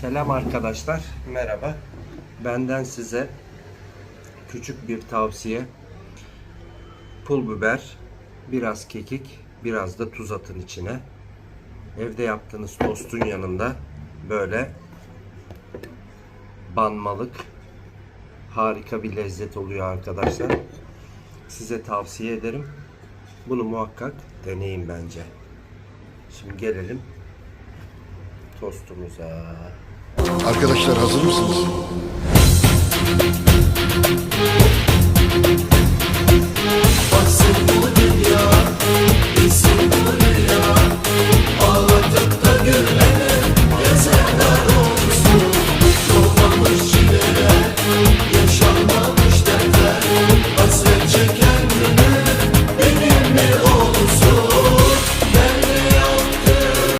Selam arkadaşlar, merhaba. Benden size küçük bir tavsiye. Pul biber, biraz kekik, biraz da tuz atın içine. Evde yaptığınız tostun yanında böyle banmalık harika bir lezzet oluyor arkadaşlar. Size tavsiye ederim. Bunu muhakkak deneyin bence. Şimdi gelelim tostumuza. Arkadaşlar hazır mısınız?